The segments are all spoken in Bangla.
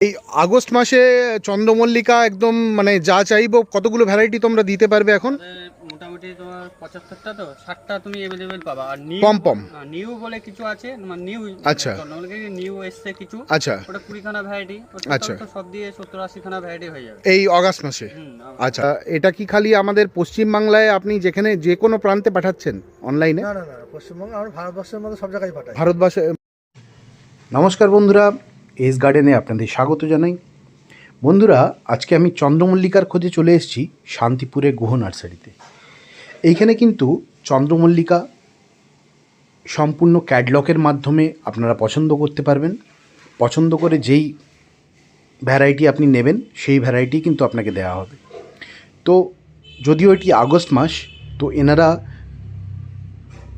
এই আগস্ট মাসে চন্দ্রমল্লিকা একদম মানে যা চাইব কতগুলো ভ্যারাইটি তোমরা দিতে পারবে এখন? মোটামুটি তোমার পঁচাত্তরটা তো ষাটটা তুমি অ্যাভেলেবেল পাবা। আর নিউ পম পম। নিউ বলে কিছু আছে তোমার নিউ আচ্ছা। নিউ এসছে কিছু? আচ্ছা। ওটা কুড়িখানা ভ্যারাইটি আচ্ছা। সব দিয়ে সত্তর আশিখানা ভ্যারাইটি হয়ে যাবে। এই অগাস্ট মাসে? আচ্ছা। এটা কি খালি আমাদের পশ্চিমবাংলায় আপনি যেখানে যে কোনো প্রান্তে পাঠাচ্ছেন অনলাইনে না না না পশ্চিমবঙ্গ আমরা ভারতবর্ষের মধ্যে সব জায়গায় পাঠাই। ভারতবর্ষে নমস্কার বন্ধুরা। এস গার্ডেনে আপনাদের স্বাগত জানাই। বন্ধুরা, আজকে আমি চন্দ্রমল্লিকার খোঁজে চলে এসেছি শান্তিপুরের গুহ নার্সারিতে। এইখানে কিন্তু চন্দ্রমল্লিকা সম্পূর্ণ ক্যাডলকের মাধ্যমে আপনারা পছন্দ করতে পারবেন। পছন্দ করে যেই ভ্যারাইটি আপনি নেবেন, সেই ভ্যারাইটি কিন্তু আপনাকে দেওয়া হবে। তো যদিও এটি আগস্ট মাস, তো এনারা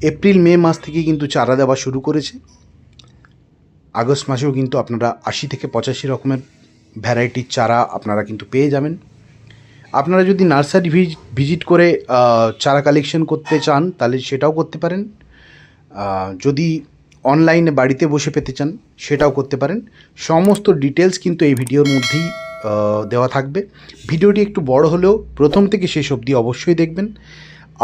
এপ্রিল, মে মাস থেকে কিন্তু চারা দেওয়া শুরু করেছে। আগস্ট মাসেও কিন্তু আপনারা আশি থেকে পঁচাশি রকমের ভ্যারাইটির চারা আপনারা কিন্তু পেয়ে যাবেন। আপনারা যদি নার্সারি ভিজিট করে চারা কালেকশন করতে চান, তাহলে সেটাও করতে পারেন। যদি অনলাইনে বাড়িতে বসে পেতে চান, সেটাও করতে পারেন। সমস্ত ডিটেলস কিন্তু এই ভিডিওর মধ্যেই দেওয়া থাকবে। ভিডিওটি একটু বড় হলেও প্রথম থেকে শেষ অবধি অবশ্যই দেখবেন।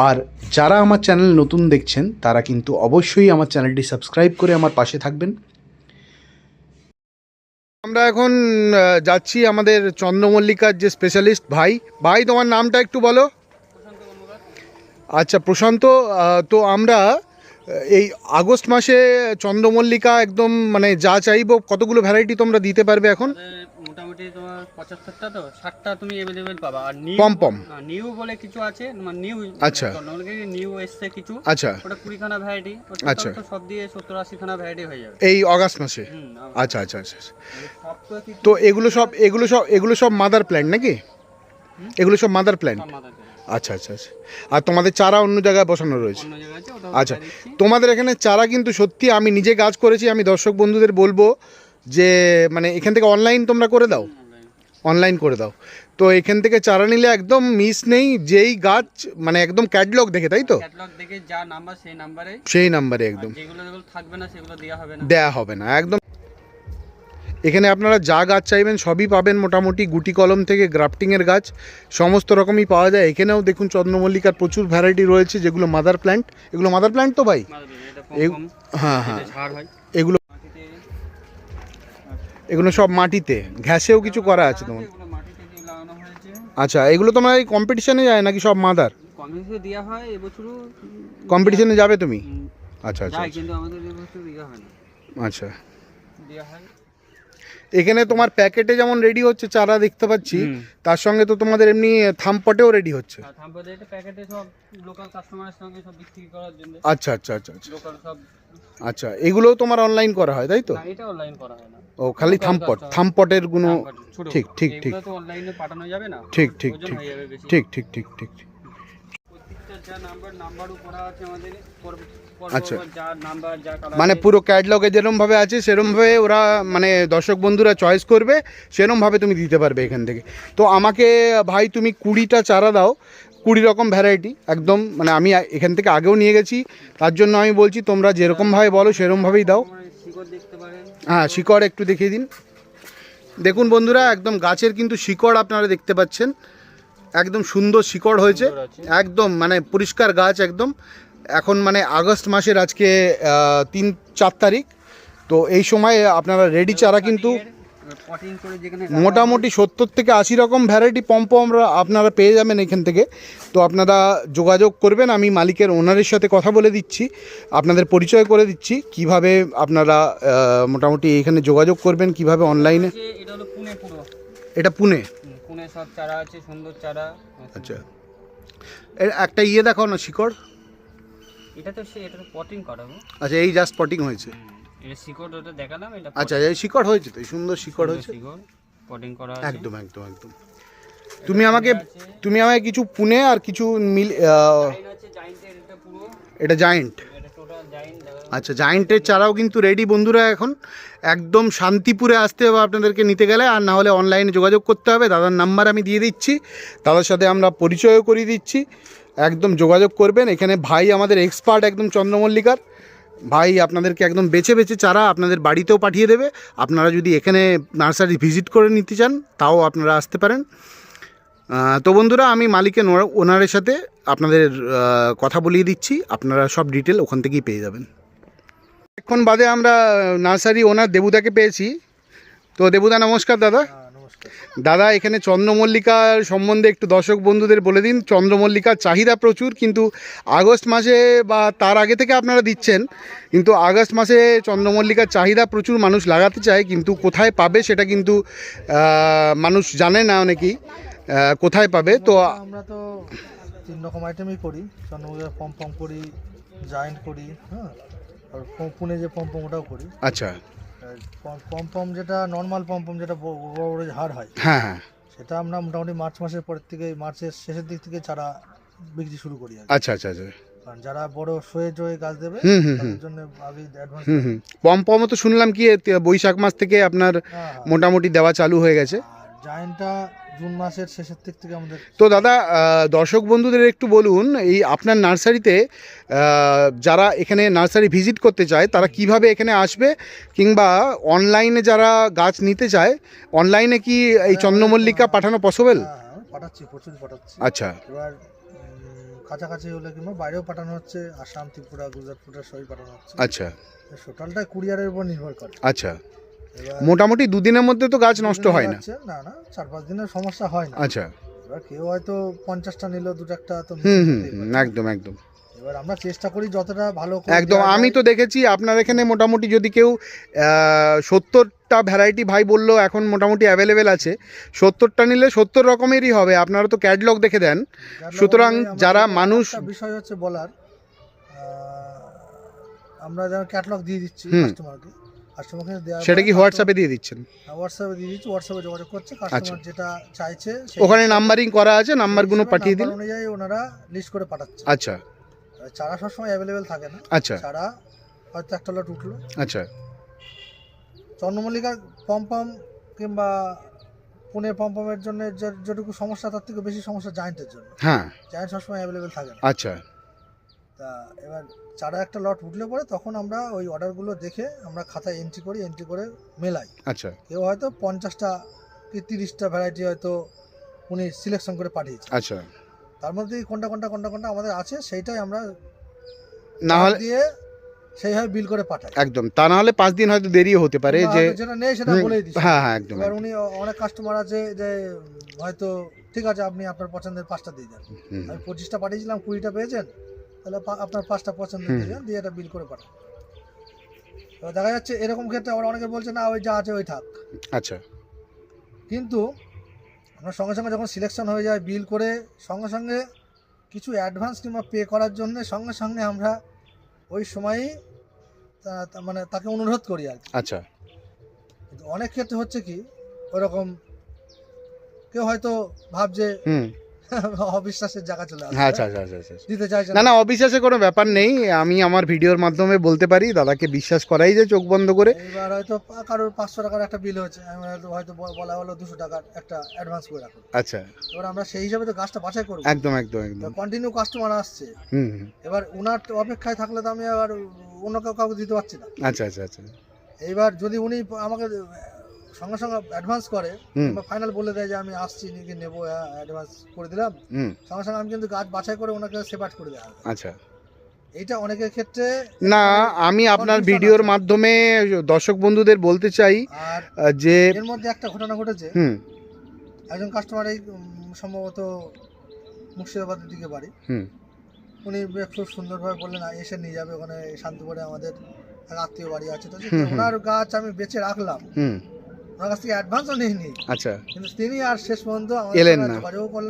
আর যারা আমার চ্যানেল নতুন দেখছেন, তারা কিন্তু অবশ্যই আমার চ্যানেলটি সাবস্ক্রাইব করে আমার পাশে থাকবেন। আমরা এখন যাচ্ছি আমাদের চন্দ্রমল্লিকার যে স্পেশালিস্ট ভাই। ভাই, তোমার নামটা একটু বলো। আচ্ছা প্রশান্ত তো আমরা এই আগস্ট মাসে চন্দ্রমল্লিকা একদম মানে যা চাইব, কতগুলো ভ্যারাইটি তোমরা দিতে পারবে এখন? মোটামুটি তোমার পঁচাত্তরটা তো ষাটটা তুমি অ্যাভেলেবেল পাবা। আর নিউ পম পম। নিউ বলে কিছু আছে তোমার নিউ আচ্ছা। নিউ এসছে কিছু আচ্ছা। ওটা কুড়িখানা ভ্যারাইটি আচ্ছা। তো সব দিয়ে সত্তর আশিখানা ভ্যারাইটি হয়ে যাবে। এই আগস্ট মাসে? আচ্ছা আচ্ছা আচ্ছা আচ্ছা। তো এগুলো সব এগুলো সব এগুলো সব মাদার প্ল্যান্ট নাকি? এগুলো সব মাদার প্ল্যান্ট। আচ্ছা আচ্ছা আচ্ছা। আর তোমাদের চারা অন্য জায়গায় বসানো রয়েছে? আচ্ছা। তোমাদের এখানে চারা কিন্তু সত্যি আমি নিজে গাছ করেছি আমি দর্শক বন্ধুদের বলব। যে মানে এখান থেকে অনলাইন তোমরা করে দাও? অনলাইন করে দাও। তো এখান থেকে চারা নিলে একদম মিস নেই যেই গাছ মানে একদম ক্যাটলগ দেখে তাই তো? ক্যাটালগ দেখে যা নাম্বার সেই নাম্বারে সেই নাম্বারে একদম। যেগুলো যেগুলো থাকবে না সেগুলো দেওয়া হবে না। দেয়া হবে না একদম। এখানে আপনারা যা গাছ চাইবেন সবই পাবেন মোটামুটি গুটি কলম থেকে গ্রাফটিংয়ের গাছ। সমস্ত রকমই পাওয়া যায়। এখানেও দেখুন চন্দ্রমল্লিকার প্রচুর ভ্যারাইটি রয়েছে যেগুলো মাদার প্ল্যান্ট এগুলো মাদার প্ল্যান্ট তো ভাই? হ্যাঁ হ্যাঁ। এগুলো এগুলো সব মাটিতে। ঘ্যাসেও কিছু করা আছে তোমার? আচ্ছা এগুলো তোমার এই কম্পিটিশনে যায় নাকি সব মাদার? কমিউনিটি দেওয়া হয় এবছরও কম্পিটিশনে যাবে তুমি? আচ্ছা আচ্ছা কিন্তু আমাদের এবছর দেওয়া হয় না। আচ্ছা। দেওয়া হয়। এখানে তোমার প্যাকেটে যেমন রেডি হচ্ছে চারা দেখতে পাচ্ছি তার সঙ্গে তো তোমাদের এমনি থামপটেও রেডি হচ্ছে। জন্য। আচ্ছা আচ্ছা আচ্ছা আচ্ছা। আচ্ছা এগুলোও তোমার অনলাইন করা হয় তাই তো? এটা অনলাইন করা হয় না। ও খালি local থামপট। কাজ, থামপটেরগুলো ঠিক, ঠিক, ঠিক। অনলাইনে পাঠানো যাবে না? ঠিক ঠিক ঠিক। ঠিক ঠিক ঠিক ঠিক ঠিক। আচ্ছা। মানে পুরো ক্যাটলগে যেরমভাবে আছে সেরমভাবে ওরা মানে দর্শক বন্ধুরা চয়েস করবে সেরমভাবে তুমি দিতে পারবে এখান থেকে। তো আমাকে ভাই তুমি কুড়িটা চারা দাও কুড়ি রকম ভ্যারাইটি একদম মানে আমি এখান থেকে আগেও নিয়ে গেছি। তার জন্য আমি বলছি তোমরা যেরকমভাবে বলো সেরমভাবেই দাও। হ্যাঁ শিকড় একটু দেখিয়ে দিন। দেখুন বন্ধুরা একদম গাছের কিন্তু শিকড় আপনারা দেখতে পাচ্ছেন। একদম সুন্দর শিকড় হয়েছে। একদম মানে পরিষ্কার গাছ একদম। এখন মানে আগস্ট মাসের আজকে তিন চার তারিখ। তো এই সময় আপনারা রেডি চারা কিন্তু মোটামুটি সত্তর থেকে আশি রকম ভ্যারাইটি পম্পম আপনারা পেয়ে যাবেন এখান থেকে। তো আপনারা যোগাযোগ করবেন আমি মালিকের ওনারের সাথে কথা বলে দিচ্ছি আপনাদের পরিচয় করে দিচ্ছি কীভাবে আপনারা মোটামুটি এখানে যোগাযোগ করবেন কীভাবে অনলাইনে এটা পুনে পুনে? সব চারা আছে সুন্দর চারা আচ্ছা। একটা ইয়ে দেখাও না শিকড়? এটা তো সে এটা পটিং করাবো আচ্ছা এই জাস্ট স্পটিং হয়েছে। এটা শিকড় ওটা দেখালাম এটা আচ্ছা এই শিকড় হয়েছে তো এই সুন্দর শিকড় হয়েছে? শিকড় পটিং করা আছে। একদম একদম একদম। তুমি আমাকে তুমি আমাকে কিছু পুনে আর কিছু মিল এটা জায়েন্ট। আচ্ছা জায়েন্টের চারাও কিন্তু রেডি বন্ধুরা এখন। একদম শান্তিপুরে আসতে হবে আপনাদেরকে নিতে গেলে আর না হলে অনলাইনে যোগাযোগ করতে হবে। দাদার নাম্বার আমি দিয়ে দিচ্ছি। দাদার সাথে আমরা পরিচয়ও করিয়ে দিচ্ছি। একদম যোগাযোগ করবেন। এখানে ভাই আমাদের এক্সপার্ট একদম চন্দ্রমল্লিকার। ভাই আপনাদেরকে একদম বেছে বেছে চারা আপনাদের বাড়িতেও পাঠিয়ে দেবে। আপনারা যদি এখানে নার্সারি ভিজিট করে নিতে চান তাও আপনারা আসতে পারেন। তো বন্ধুরা আমি মালিকের ওনারের সাথে আপনাদের কথা বলিয়ে দিচ্ছি। আপনারা সব ডিটেল ওখান থেকেই পেয়ে যাবেন। এখন বাদে আমরা নার্সারি ওনার দেবুদাকে পেয়েছি। তো দেবুদা নমস্কার দাদা। হ্যাঁ, দাদা এখানে চন্দ্রমল্লিকার সম্বন্ধে একটু দর্শক বন্ধুদের বলে দিন। চন্দ্রমল্লিকার চাহিদা প্রচুর কিন্তু আগস্ট মাসে বা তার আগে থেকে আপনারা দিচ্ছেন। কিন্তু আগস্ট মাসে চন্দ্রমল্লিকার চাহিদা প্রচুর মানুষ লাগাতে চায় কিন্তু কোথায় পাবে সেটা কিন্তু মানুষ জানে না অনেকেই কোথায় পাবে। তো আমরা তো তিন রকম আইটেমই করি। চন্দ্রমুখী পম পম করি জায়েন্ট করি হ্যাঁ? আর পুনে যে পম পম ওটাও করি। আচ্ছা। আর পম- পম পম যেটা নর্মাল পম পম যেটা বড় বড় হার হয় হ্যাঁ হ্যাঁ। সেটা আমরা মোটামুটি মার্চ মাসের পরের থেকে মার্চের শেষের দিক থেকে চারা বিক্রি শুরু করি আচ্ছা আচ্ছা আচ্ছা। কারণ যারা বড় শোয়ে জয়ে গাছ দেবে তাদের জন্য আগে অ্যাডভান্স হুম হুম। পম পমও তো শুনলাম কি বৈশাখ মাস থেকে আপনার হ্যাঁ মোটামুটি দেওয়া চালু হয়ে গেছে। জায়েন্টটা জুন মাসের শেষের দিক থেকে আমাদের তো দাদা দর্শক বন্ধুদের একটু বলুন এই আপনার নার্সারিতে যারা এখানে নার্সারি ভিজিট করতে চায় তারা কীভাবে এখানে আসবে? কিংবা অনলাইনে যারা গাছ নিতে চায় অনলাইনে কি এই চন্দ্রমল্লিকা পাঠানো পসিবল হ্যাঁ, হ্যাঁ, পাঠাচ্ছি প্রচুর পাঠাচ্ছি। আচ্ছা। এবার কাছাকাছি হলে কিংবা বাইরেও পাঠানো হচ্ছে আসাম ত্রিপুরা গুজরাট ফুটার সবই পাঠানো হচ্ছে। আচ্ছা। কুরিয়ারের উপর নির্ভর করে। আচ্ছা। মোটামুটি দুদিনের মধ্যে তো গাছ নষ্ট হয় না। না না চার পাঁচ দিনের সমস্যা হয় না। আচ্ছা। এবার কেউ হয়তো পঞ্চাশটা নিল দু একটা তো হুম হুম একদম একদম। এবার আমরা চেষ্টা করি যতটা ভালো একদম আমি তো দেখেছি আপনার এখানে মোটামুটি যদি কেউ সত্তরটা ভ্যারাইটি ভাই বলল এখন মোটামুটি অ্যাভেলেবেল আছে। সত্তরটা নিলে সত্তর রকমেরই হবে আপনারা তো ক্যাটলগ দেখে দেন। সুতরাং যারা মানুষ- বিষয় হচ্ছে বলার আমরা যেমন ক্যাটলগ দিয়ে দিচ্ছি কাস্টমারকে কাস্টমারকে দেওয়ার সেটা কি হোয়াটসঅ্যাপে দিয়ে দিচ্ছেন? হোয়াটসঅ্যাপে দিয়ে দিচ্ছি হোয়াটসঅ্যাপে যোগাযোগ করছে কাস্টমার যেটা চাইছে ওখানে নাম্বারিং করা আছে নাম্বারগুলো পাঠিয়ে দিন। অনুযায়ী ওনারা লিস্ট করে পাঠাচ্ছে। আচ্ছা। চারা সবসময় অ্যাভেলেবেল থাকে না। আচ্ছা। চারা হয়তো একটা লট উঠল। আচ্ছা। চন্দ্রমল্লিকার পম্পম কিংবা পুনে পম্পমের জন্য যে- যেটুকু সমস্যা তার থেকে বেশি সমস্যা জায়েন্টের জন্য। হ্যাঁ। জায়েন্ট সবসময় অ্যাভেলেবেল থাকে না। আচ্ছা। তা এবার চারা একটা লট উঠলে পরে তখন আমরা ওই অর্ডারগুলো দেখে আমরা খাতায় এন্ট্রি করি এন্ট্রি করে মেলাই। আচ্ছা। কেউ হয়তো পঞ্চাশটা কি তিরিশটা ভ্যারাইটি হয়তো উনি সিলেকশন করে পাঠিয়েছে আচ্ছা। তার মধ্যে কোনটা কোনটা কোনটা কোনটা আমাদের আছে সেইটাই আমরা না হলে দিয়ে সেইভাবে বিল করে পাঠাই। একদম। তা না হলে পাঁচ দিন হয়তো দেরিও হতে পারে যে যেটা নেই সেটা বলেই দিচ্ছি। হ্যাঁ হ্যাঁ একদম এবার উনি অনেক কাস্টমার আছে যে হয়তো ঠিক আছে আপনি আপনার পছন্দের পাঁচটা দিয়ে দেন। আমি পঁচিশটা পাঠিয়েছিলাম কুড়িটা পেয়েছেন? তাহলে আপনার পাঁচটা পছন্দ। দিয়ে এটা বিল করে পাঠান। এবার দেখা যাচ্ছে এরকম ক্ষেত্রে আবার অনেকে বলছে না ওই যা আছে ওই থাক। আচ্ছা। কিন্তু আমরা সঙ্গে সঙ্গে যখন সিলেকশন হয়ে যায় বিল করে সঙ্গে সঙ্গে কিছু অ্যাডভান্স কিংবা পে করার জন্য সঙ্গে সঙ্গে আমরা ওই সময়ই মানে তাকে অনুরোধ করি আর কি। আচ্ছা। কিন্তু অনেক ক্ষেত্রে হচ্ছে কি ওরকম কেউ হয়তো ভাবছে অবিশ্বাসের জায়গা চলে হ্যাঁ আচ্ছা আচ্ছা আচ্ছা আচ্ছা। দিতে চাইছে না। না অবিশ্বাসে কোনো ব্যাপার নেই। আমি আমার ভিডিওর মাধ্যমে বলতে পারি দাদাকে বিশ্বাস করাই যে চোখ বন্ধ করে। এইবার হয়তো কারোর পাঁচশো টাকার একটা বিল আমি হয়তো বলা হলো দুশো টাকার একটা অ্যাডভান্স করে রাখুন আচ্ছা। এবার আমরা সেই হিসাবে তো গাছটা বাছাই করব। একদম একদম একদম। কন্টিনিউ কাস্টমার আসছে। হুম। এবার ওনার অপেক্ষায় থাকলে তো আমি আবার অন্য কেউ কাউকে দিতে পারছি না। আচ্ছা আচ্ছা আচ্ছা। এইবার যদি উনি আমাকে সঙ্গে সঙ্গে অ্যাডভান্স করে বা ফাইনাল বলে দেয় যে আমি আসছি নাকি নেব অ্যাডভান্স করে দিলাম। সঙ্গে সঙ্গে আমি কিন্তু গাছ বাছাই করে ওনাকে সেপারেট করে দেওয়া আচ্ছা। এইটা অনেকের ক্ষেত্রে না আমি আপনার ভিডিওর। মাধ্যমে দর্শক বন্ধুদের বলতে চাই যে এর মধ্যে একটা ঘটনা ঘটেছে। হুম। একজন কাস্টমার এই সম্ভবত মুর্শিদাবাদের দিকে বাড়ি। হুম। উনি খুব সুন্দরভাবে বললেন "আ, এসে নিয়ে যাবে ওখানে শান্তিপুরে আমাদের আত্মীয় বাড়ি আছে। তো। ওনার গাছ আমি বেঁচে রাখলাম। হুম। ওনার কাছ থেকে অ্যাডভান্সও নিইনি। আচ্ছা। কিন্তু তিনি আর শেষ পর্যন্ত এলেন না।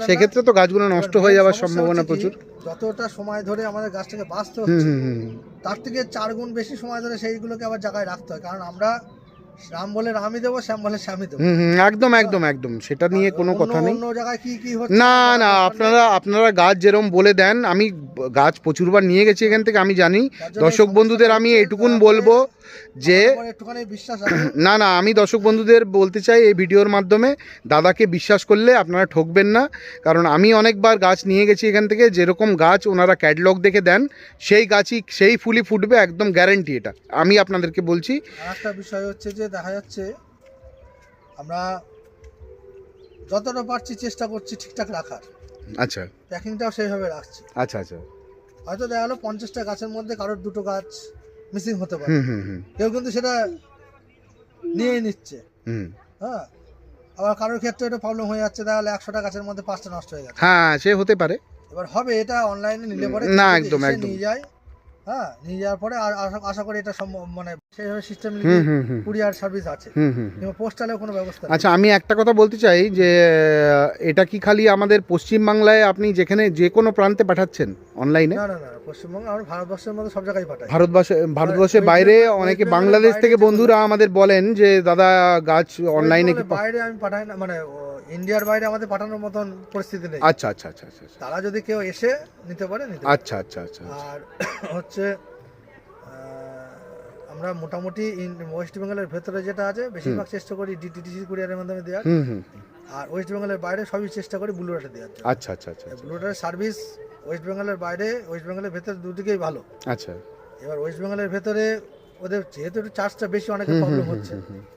সেক্ষেত্রে তো গাছগুলো নষ্ট হয়ে যাওয়ার সম্ভাবনা প্রচুর। যতটা সময় ধরে আমাদের গাছটাকে বাঁচতে হচ্ছে। তার থেকে চার গুণ বেশি সময় ধরে সেইগুলোকে আবার জায়গায় রাখতে হয়। কারণ আমরা রাম বলে রামই দেবো শ্যাম বলে শ্যামই দেবো। একদম একদম একদম। সেটা নিয়ে কোনো কথা নেই। অন্য জায়গায় কি কি না না আপনারা আপনারা গাছ যেরকম বলে দেন আমি গাছ প্রচুরবার নিয়ে গেছি এখান থেকে আমি জানি। দর্শক বন্ধুদের আমি এটুকুন বলব। যে না না আমি দর্শক বন্ধুদের বলতে চাই এই ভিডিওর মাধ্যমে দাদাকে বিশ্বাস করলে আপনারা ঠকবেন না কারণ আমি অনেকবার গাছ নিয়ে গেছি এখান থেকে যেরকম গাছ ওনারা ক্যাটলগ দেখে দেন সেই গাছই সেই ফুলই ফুটবে একদম গ্যারেন্টি এটা। আমি আপনাদেরকে বলছি। একটা বিষয় হচ্ছে যে দেখা যাচ্ছে আমরা যতটা পারছি চেষ্টা করছি ঠিকঠাক রাখার। আচ্ছা। প্যাকিংটাও সেইভাবে রাখছি। আচ্ছা আচ্ছা। হয়তো দেখা গেলো পঞ্চাশটা গাছের মধ্যে কারোর দুটো গাছ মিসিং হতে পারে। কেউ কিন্তু সেটা নিয়ে নিচ্ছে। হ্যাঁ? আবার কারোর ক্ষেত্রে এটা প্রবলেম হয়ে যাচ্ছে তাহলে একশোটা গাছের মধ্যে পাঁচটা নষ্ট হয়ে যাচ্ছে। হ্যাঁ সে হতে পারে। এবার হবে এটা অনলাইনে নিলে পরে না, একদম, একদম। নিয়ে যায়। হ্যাঁ নিয়ে যাওয়ার পরে আর আশা- আশা করি এটা সম্ভব মানে সেইভাবে সিস্টেম কুরিয়ার সার্ভিস আছে। পোস্টালেও কোনো ব্যবস্থা আচ্ছা আমি একটা কথা বলতে চাই যে এটা কি খালি আমাদের পশ্চিমবাংলায় আপনি যেখানে যে কোনো প্রান্তে পাঠাচ্ছেন অনলাইনে না না না পশ্চিমবঙ্গ আমরা ভারতবর্ষের মধ্যে সব জায়গায় পাঠাই। ভারতবর্ষে ভারতবর্ষের বাইরে অনেকে বাংলাদেশ থেকে বন্ধুরা আমাদের বলেন যে দাদা গাছ অনলাইনে কি বাইরে আমি পাঠাই না মানে ইন্ডিয়ার বাইরে আমাদের পাঠানোর মতন পরিস্থিতি নেই। আচ্ছা আচ্ছা আচ্ছা আচ্ছা আচ্ছা। তারা যদি কেউ এসে নিতে পারে নিতে আচ্ছা আচ্ছা আচ্ছা আচ্ছা। আর হচ্ছে আহ, আমরা মোটামুটি ওয়েস্ট বেঙ্গলের ভেতরে যেটা আছে বেশিরভাগ চেষ্টা করি ডিটিটিসি কুরিয়ারের মাধ্যমে দেওয়ার। আর ওয়েস্ট বেঙ্গলের বাইরে সবই চেষ্টা করি ব্লুরাটে দেওয়ার আচ্ছা আচ্ছা আচ্ছা। ব্লুরাটের সার্ভিস ওয়েস্ট বেঙ্গলের বাইরে ওয়েস্ট বেঙ্গলের ভেতরে দুদিকেই ভালো। আচ্ছা। এবার ওয়েস্ট বেঙ্গলের ভেতরে ওদের যেহেতু একটু চার্জটা বেশি হুম, প্রবলেম হচ্ছে।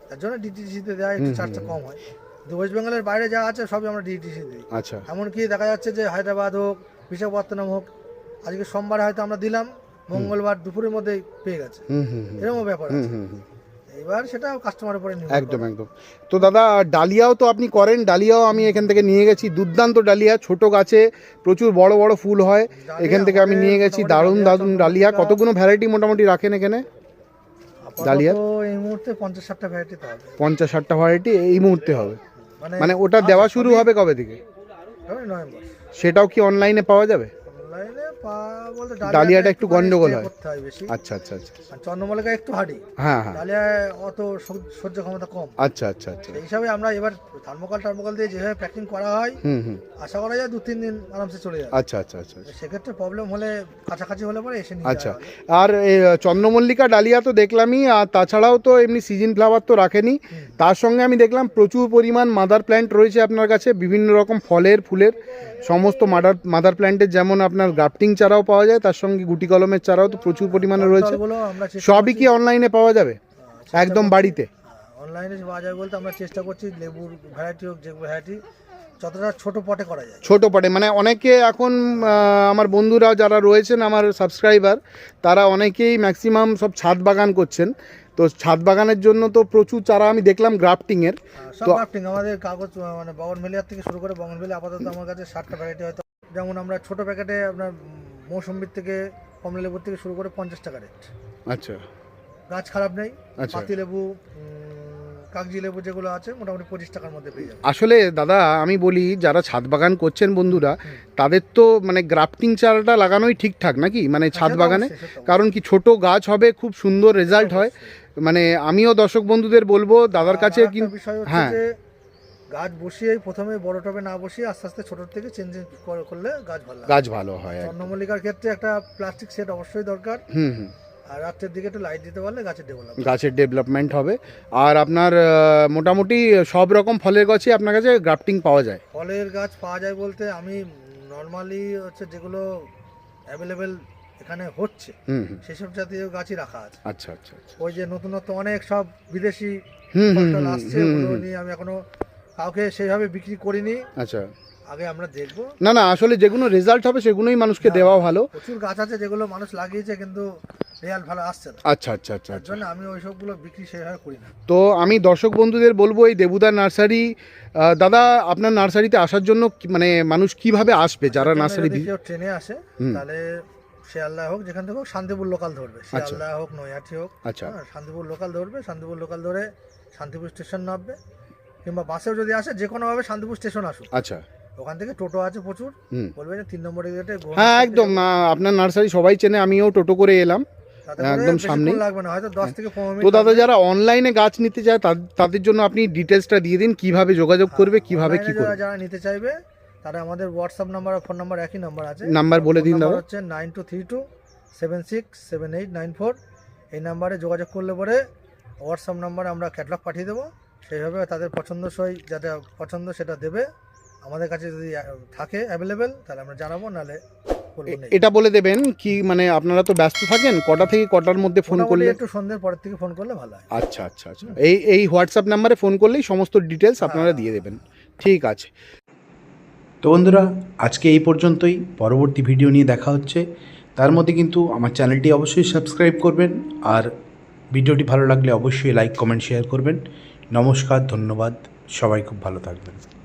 তার জন্য ডিটিসিতে দেওয়া একটু চার্জটা কম হয়। কিন্তু ওয়েস্ট বেঙ্গলের বাইরে যা আছে সবই আমরা ডিটিসি দিই। আচ্ছা। এমনকি দেখা যাচ্ছে যে হায়দ্রাবাদ হোক বিশাখাপত্তনম হোক আজকে সোমবার হয়তো আমরা দিলাম মঙ্গলবার দুপুরের মধ্যে পেয়ে গেছে। হুম হুম হুম। ব্যাপার আছে। এবার সেটা কাস্টমারের উপরে একদম একদম। তো দাদা ডালিয়াও তো আপনি করেন ডালিয়াও আমি এখান থেকে নিয়ে গেছি। দুর্দান্ত ডালিয়া ছোট গাছে প্রচুর বড় বড় ফুল হয়। এখান থেকে আমি নিয়ে গেছি দারুণ ডালিয়া, দারুণ ডালিয়া। কতগুলো ভ্যারাইটি মোটামুটি রাখেন এখানে? আপাতত ডালিয়ার? এই মুহূর্তে পঞ্চাশ ষাটটা ভ্যারাইটি তো হবে। পঞ্চাশ ষাটটা ভ্যারাইটি এই মুহূর্তে হবে। মানে মানে ওটা দেওয়া শুরু হবে কবে থেকে? সেটাও কি অনলাইনে পাওয়া যাবে? অনলাইনে পা বলতে ডালিয়াটা একটু গন্ডগোল হয়। বেশি। আচ্ছা আচ্ছা আচ্ছা। আর চন্দ্রমল্লিকা একটু হাঁড়ি। হ্যাঁ হ্যাঁ। ডালিয়ায় অত সহ্য ক্ষমতা কম। আচ্ছা আচ্ছা আচ্ছা। এই হিসাবে আমরা এবার থার্মোকল টার্মোকল দিয়ে যেভাবে প্যাকিং করা হয় হুম হুম। আশা করা যায় দু তিন দিন আরামসে চলে যাবে। আচ্ছা আচ্ছা আচ্ছা আচ্ছা। সেক্ষেত্রে প্রবলেম হলে কাছাকাছি হলে পরে এসে নিয়ে আচ্ছা। আর চন্দ্রমল্লিকা ডালিয়া তো দেখলামই আর তাছাড়াও তো এমনি সিজন ফ্লাওয়ার তো রাখেনি। তার সঙ্গে আমি দেখলাম প্রচুর পরিমাণ মাদার প্ল্যান্ট রয়েছে আপনার কাছে বিভিন্ন রকম ফলের ফুলের সমস্ত মাদার মাদার প্ল্যান্টের যেমন আপনার গ্রাফটিং চারাও পাওয়া যায় তার সঙ্গে গুটি কলমের চারাও তো প্রচুর পরিমাণে রয়েছে। আমরা চেষ্টা সবই কি অনলাইনে পাওয়া যাবে? হ্যাঁ, একদম বাড়িতে? অনলাইনে পাওয়া যায় বলতে আমরা চেষ্টা করছি লেবুর ভ্যারাইটি হোক যে ভ্যারাইটি যতটা ছোট পটে করা যায়। ছোট পটে মানে অনেকে এখন আমার বন্ধুরা যারা রয়েছেন আমার সাবস্ক্রাইবার তারা অনেকেই ম্যাক্সিমাম সব ছাদ বাগান করছেন। তো ছাদ বাগানের জন্য তো প্রচুর চারা আমি দেখলাম গ্রাফটিংয়ের তো- গ্রাফটিং আমাদের কাগজ মানে বগনভেলিয়ার থেকে শুরু করে বগনভেলি আপাতত আমার কাছে ষাটটা ভ্যারাইটি হয়তো যেমন আমরা ছোট প্যাকেটে আপনার মৌসুম্বির থেকে কমলা লেবুর থেকে শুরু করে পঞ্চাশ টাকা রেট। আচ্ছা। গাছ খারাপ নেই আচ্ছা। পাতি লেবু উম, কাগজি লেবু যেগুলো আছে মোটামুটি পঁচিশ টাকার মধ্যে পেয়ে যাবে আসলে দাদা আমি বলি যারা ছাদ বাগান করছেন বন্ধুরা তাদের তো মানে গ্রাফটিং চারাটা লাগানোই ঠিকঠাক নাকি? মানে ছাদ বাগানে। কারণ কি ছোট গাছ হবে খুব সুন্দর রেজাল্ট হয়। মানে আমিও দর্শক বন্ধুদের বলব দাদার কাছে কিন্তু বিষয় হ্যাঁ। গাছ বসিয়েই প্রথমে বড় টবে না বসিয়ে আস্তে আস্তে ছোট থেকে চেঞ্জ করলে গাছ ভালো গাছ ভালো হয়। চন্দ্রমল্লিকার ক্ষেত্রে একটা প্লাস্টিক সেট অবশ্যই দরকার। হুম হুম। আর রাত্রের দিকে একটু লাইট দিতে পারলে গাছের ডেভেলপ গাছের ডেভেলপমেন্ট হবে। আর আপনার মোটামুটি সব রকম ফলের গাছই আপনার কাছে গ্রাফটিং পাওয়া যায়? ফলের গাছ পাওয়া যায় বলতে আমি নর্মালি হচ্ছে যেগুলো অ্যাভেলেবেল এখানে হচ্ছে সেসব জাতীয় গাছই রাখা আছে। আচ্ছা আচ্ছা আচ্ছা। ওই যে নতুনত্ব অনেক সব বিদেশি আসছে ওগুলো নিয়ে আমি এখনও কাউকে সেইভাবে বিক্রি করিনি। আচ্ছা। আগে আমরা দেখব। না না আসলে যেগুলো রেজাল্ট হবে সেগুলোই মানুষকে দেওয়া ভালো। প্রচুর গাছ আছে যেগুলো মানুষ লাগিয়েছে কিন্তু রেজাল্ট ভালো আসছে না। আচ্ছা আচ্ছা আচ্ছা তার আচ্ছা। জন্য আমি ওই সবগুলো বিক্রি সেভাবে করি না। তো আমি দর্শক বন্ধুদের বলব এই দেবুদার নার্সারি আহ, দাদা আপনার নার্সারিতে আসার জন্য কি- মানে মানুষ কীভাবে আসবে যারা তার নার্সারি যদি কেউ ট্রেনে আসে তাহলে শিয়ালদা হোক যেখান থেকে হোক শান্তিপুর লোকাল ধরবে। শিয়ালদা হোক নৈহাটি হোক আচ্ছা। হ্যাঁ, শান্তিপুর লোকাল ধরবে শান্তিপুর লোকাল ধরে শান্তিপুর স্টেশন নামবে। কিংবা বাসেও যদি আসে যে কোনোভাবে শান্তিপুর স্টেশন আসুক। আচ্ছা। ওখান থেকে টোটো আছে প্রচুর। বলবে যে তিন নম্বরের গেটে হ্যাঁ একদম আপনার নার্সারি সবাই চেনে আমিও টোটো করে এলাম। একদম সামনেই। লাগবে না হয়তো দশ থেকে পনেরো তো দাদা যারা অনলাইনে গাছ নিতে চায় তাদ- তাদের জন্য আপনি ডিটেলসটা দিয়ে দিন কীভাবে যোগাযোগ করবে হ্যাঁ, কীভাবে কি করবে। যারা- নিতে চাইবে তারা আমাদের হোয়াটসঅ্যাপ নাম্বার আর ফোন নাম্বার একই নাম্বার আছে। নাম্বার বলে দিন দাদা। হচ্ছে nine two three two seven six seven eight nine four এই নাম্বারে যোগাযোগ করলে পরে হোয়াটসঅ্যাপ নাম্বারে আমরা ক্যাটলগ পাঠিয়ে দেবো। সেইভাবে তাদের পছন্দসই যেটা পছন্দ সেটা দেবে। আমাদের কাছে যদি থাকে অ্যাভেলেবেল তাহলে আমরা জানাব নাহলে বলব এ- নেই। এটা বলে দেবেন কি মানে আপনারা তো ব্যস্ত থাকেন কটা থেকে কটার মধ্যে ফোন করলে? একটু সন্ধ্যের পরের থেকে ফোন করলে ভালো হয়। আচ্ছা আচ্ছা আচ্ছা। এই এই হোয়াটসঅ্যাপ নাম্বারে ফোন করলেই সমস্ত ডিটেলস আপনারা হ্যাঁ। দিয়ে দেবেন। ঠিক আছে। তো বন্ধুরা আজকে এই পর্যন্তই। পরবর্তী ভিডিও নিয়ে দেখা হচ্ছে। তার মধ্যে কিন্তু আমার চ্যানেলটি অবশ্যই সাবস্ক্রাইব করবেন। আর ভিডিওটি ভালো লাগলে অবশ্যই লাইক কমেন্ট শেয়ার করবেন। নমস্কার ধন্যবাদ। সবাই খুব ভালো থাকবেন।